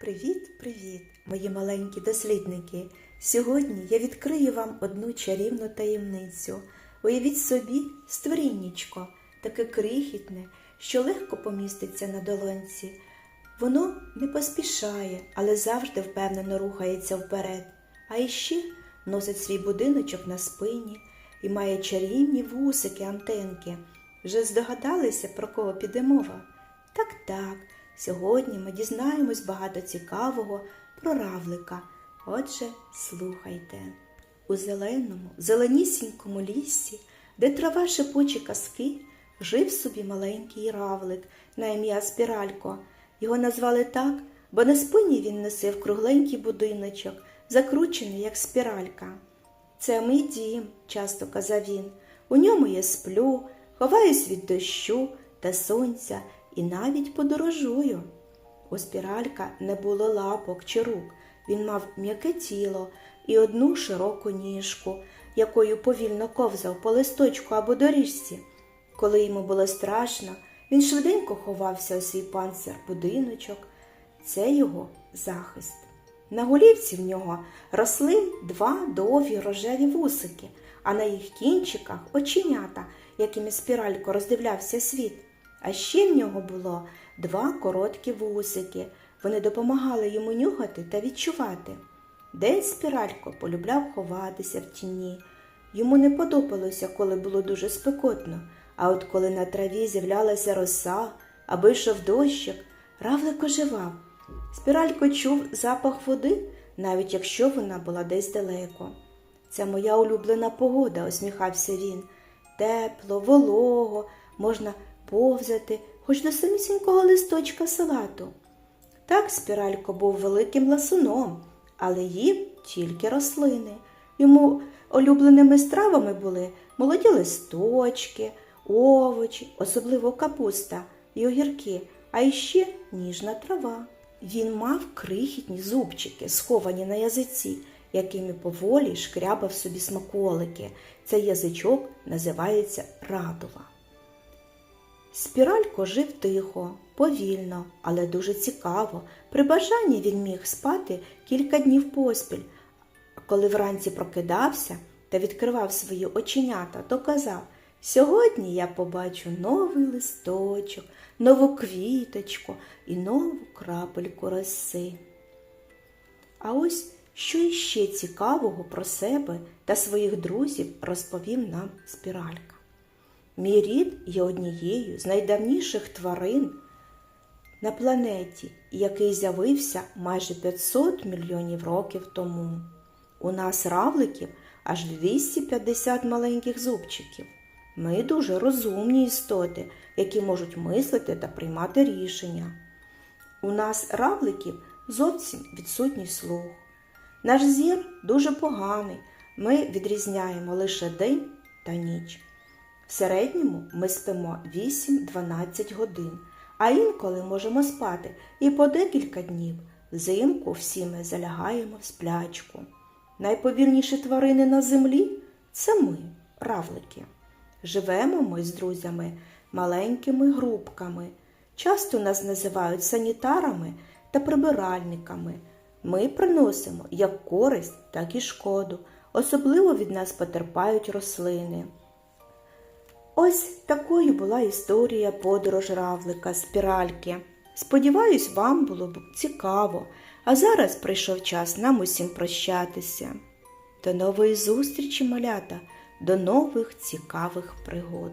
Привіт-привіт, мої маленькі дослідники! Сьогодні я відкрию вам одну чарівну таємницю. Уявіть собі створіннячко, таке крихітне, що легко поміститься на долонці. Воно не поспішає, але завжди впевнено рухається вперед, а іще носить свій будиночок на спині і має чарівні вусики, антенки. Вже здогадалися, про кого піде мова? Так, так. Сьогодні ми дізнаємось багато цікавого про равлика. Отже, слухайте. У зеленому, зеленісінькому лісі, де трава шепоче казки, жив собі маленький равлик на ім'я Спіралько. Його назвали так, бо на спині він носив кругленький будиночок, закручений, як спіралька. Це мій дім, часто казав він. У ньому я сплю, ховаюсь від дощу та сонця і навіть подорожую. У спіралька не було лапок чи рук. Він мав м'яке тіло і одну широку ніжку, якою повільно ковзав по листочку або доріжці. Коли йому було страшно, він швиденько ховався у свій панцир будиночок. Це його захист. На голівці в нього росли два довгі рожеві вусики, а на їх кінчиках оченята, якими спіралько роздивлявся світ. А ще в нього було два короткі вусики. Вони допомагали йому нюхати та відчувати. Десь спіралько полюбляв ховатися в тіні. Йому не подобалося, коли було дуже спекотно, а от коли на траві з'являлася роса або йшов дощик, равлик оживав. Спіралько чув запах води, навіть якщо вона була десь далеко. Це моя улюблена погода, усміхався він. Тепло, волого, можна повзати хоч до самісінького листочка салату. Так спіралько був великим ласуном, але їв тільки рослини. Йому улюбленими стравами були молоді листочки, овочі, особливо капуста й огірки, а іще ніжна трава. Він мав крихітні зубчики, сховані на язиці, якими поволі шкрябав собі смаколики. Цей язичок називається радула. Спіралько жив тихо, повільно, але дуже цікаво. При бажанні він міг спати кілька днів поспіль. Коли вранці прокидався та відкривав свої оченята, то казав Сьогодні я побачу новий листочок, нову квіточку і нову крапельку роси. А ось що іще цікавого про себе та своїх друзів розповів нам спіралька. Мій рід є однією з найдавніших тварин на планеті, який з'явився майже 500 мільйонів років тому. У нас равликів аж 250 маленьких зубчиків. Ми дуже розумні істоти, які можуть мислити та приймати рішення. У нас равликів зовсім відсутній слух. Наш зір дуже поганий. Ми відрізняємо лише день та ніч. В середньому ми спимо 8-12 годин, а інколи можемо спати і по декілька днів. Взимку всі ми залягаємо в сплячку. Найповільніші тварини на землі це ми, равлики. Живемо ми з друзями маленькими групками. Часто нас називають санітарами та прибиральниками. Ми приносимо як користь, так і шкоду. Особливо від нас потерпають рослини. Ось такою була історія подорож равлика спіральки. Сподіваюсь, вам було б цікаво, а зараз прийшов час нам усім прощатися. До нової зустрічі, малята, до нових цікавих пригод.